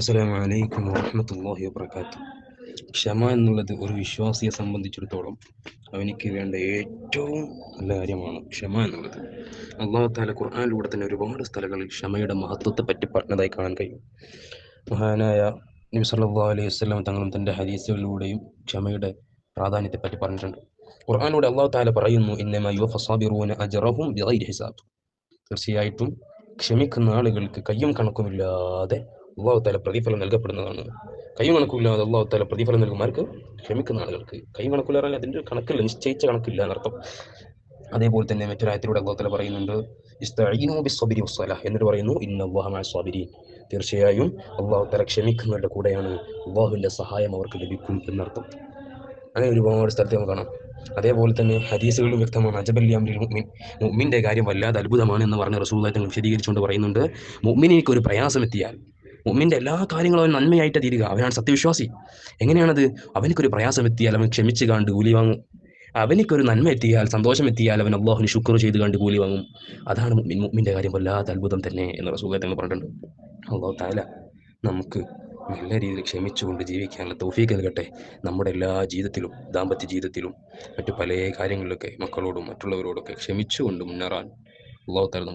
അസ്സലാമു വലൈക്കും വാഹമത്തല്ലാഹി വബറകാതുഹു. ക്ഷമ എന്നുള്ളത് ഒരു വിശ്വാസിയെ സംബന്ധിച്ചിടത്തോളം അവനിക്ക് വേണ്ട ഏറ്റവും നല്ല കാര്യമാണ് ക്ഷമ എന്നുള്ളത് അള്ളാഹു താല ഖുർആനിലൂടെ തന്നെ ഒരുപാട് സ്ഥലങ്ങളിൽ ക്ഷമയുടെ മഹത്വത്തെ പറ്റി പറഞ്ഞതായി കാണാൻ കഴിയും. മഹാനായ നബി സല്ലല്ലാഹു അലൈഹി വസല്ലം തങ്ങളും തന്റെ ഹദീസുകളിലൂടെയും ക്ഷമയുടെ പ്രാധാന്യത്തെ പറ്റി പറഞ്ഞിട്ടുണ്ട്. ഖുർആാനിലൂടെ അള്ളാഹു താല അജ്റഹും തീർച്ചയായിട്ടും ക്ഷമിക്കുന്ന ആളുകൾക്ക് കയ്യും കണക്കുമില്ലാതെ അള്ളാഹു താല പ്രതിഫലം നൽകപ്പെടുന്നതാണ്. കൈയും കണക്കില്ലാതെ അള്ളാഹു താല പ്രതിഫലം നൽകുമാർക്ക് ക്ഷമിക്കുന്ന ആളുകൾക്ക് കൈയും കണക്കില്ലാതെ അതിന്റെ കണക്കില്ല നിശ്ചയിച്ച കണക്കില്ല എന്നർത്ഥം. അതേപോലെ തന്നെ മറ്റൊരായത്തിലൂടെ അള്ളാഹു താല പറയുന്നുണ്ട് എന്നിട്ട് പറയുന്നു ഇന്ന സ്വാബിരീൻ തീർച്ചയായും അള്ളാഹു തല ക്ഷമിക്കുന്നവരുടെ കൂടെയാണ് അള്ളാഹുവിന്റെ സഹായം അവർക്ക് ലഭിക്കും എന്നർത്ഥം. അങ്ങനെ ഒരുപാട് സ്ഥലത്ത് നമുക്ക് കാണാം. അതേപോലെ തന്നെ ഹദീസുകളിലും വ്യക്തമാണ് അജബല്ലി അമ്രിൽ മുഅ്മിൻ മുഅ്മിന്റെ കാര്യം വല്ലാതെ അത്ഭുതമാണ് എന്ന് പറഞ്ഞ തങ്ങൾ വിശദീകരിച്ചുകൊണ്ട് പറയുന്നുണ്ട് മുഅ്മിനിക്ക് ഒരു പ്രയാസം എത്തിയാൽ മുഅ്മിന്റെ എല്ലാ കാര്യങ്ങളും അവൻ നന്മയായിട്ട് തീരുക. അവനാണ് സത്യവിശ്വാസി. എങ്ങനെയാണത്? അവനിക്കൊരു പ്രയാസം എത്തിയാൽ അവൻ ക്ഷമിച്ച് കണ്ട് കൂലി വാങ്ങും. അവനിക്കൊരു നന്മ എത്തിയാൽ സന്തോഷം എത്തിയാൽ അവൻ അള്ളാഹുന് ശുക്ർ ചെയ്ത് കണ്ട് കൂലി വാങ്ങും. അതാണ് മുഅ്മിൻ മുഅ്മിന്റെ കാര്യം വല്ലാത്ത അത്ഭുതം തന്നെ എന്ന് സുഖത്തെ പറഞ്ഞിട്ടുണ്ട്. അള്ളാഹു താല നമുക്ക് നല്ല രീതിയിൽ ക്ഷമിച്ചുകൊണ്ട് ജീവിക്കാനുള്ള തൗഫീക്ക് നൽകട്ടെ. നമ്മുടെ എല്ലാ ജീവിതത്തിലും ദാമ്പത്യ ജീവിതത്തിലും മറ്റു പല കാര്യങ്ങളിലൊക്കെ മക്കളോടും മറ്റുള്ളവരോടൊക്കെ ക്ഷമിച്ചുകൊണ്ട് മുന്നേറാൻ അള്ളാഹു